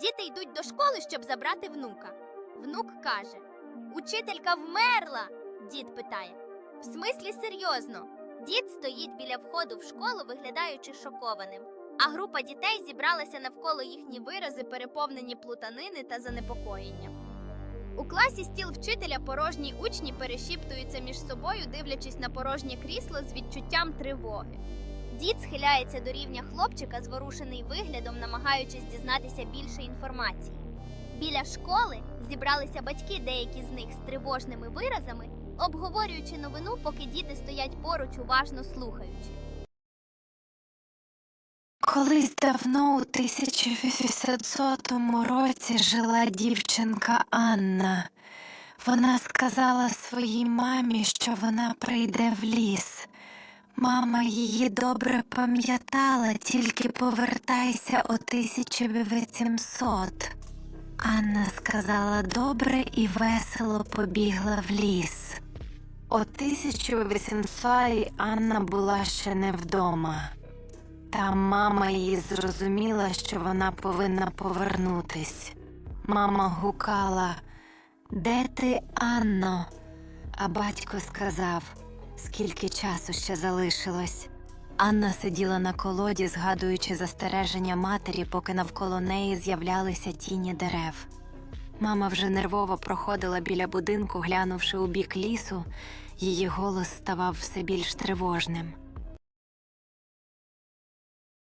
Діти йдуть до школи, щоб забрати внука. Внук каже: Учителька вмерла. Дід питає: В смислі серйозно? Дід стоїть біля входу в школу, виглядаючи шокованим. А група дітей зібралася навколо їхні вирази, переповнені плутанини та занепокоєння. У класі стіл вчителя порожні учні перешіптуються між собою, дивлячись на порожнє крісло з відчуттям тривоги. Дід схиляється до рівня хлопчика, зворушений виглядом, намагаючись дізнатися більше інформації. Біля школи зібралися батьки, деякі з них з тривожними виразами, обговорюючи новину, поки діти стоять поруч, уважно слухаючи. Колись давно, у 1800 році, жила дівчинка Анна. Вона сказала своїй мамі, що вона прийде в ліс. Мама її добре пам'ятала, тільки повертайся о 1800. Анна сказала добре і весело побігла в ліс. О 1800 Анна була ще не вдома. Та мама їй зрозуміла, що вона повинна повернутись. Мама гукала Де ти, Анно? А батько сказав, скільки часу ще залишилось. Анна сиділа на колоді, згадуючи застереження матері, поки навколо неї з'являлися тіні дерев. Мама вже нервово проходила біля будинку, глянувши у бік лісу, її голос ставав все більш тривожним.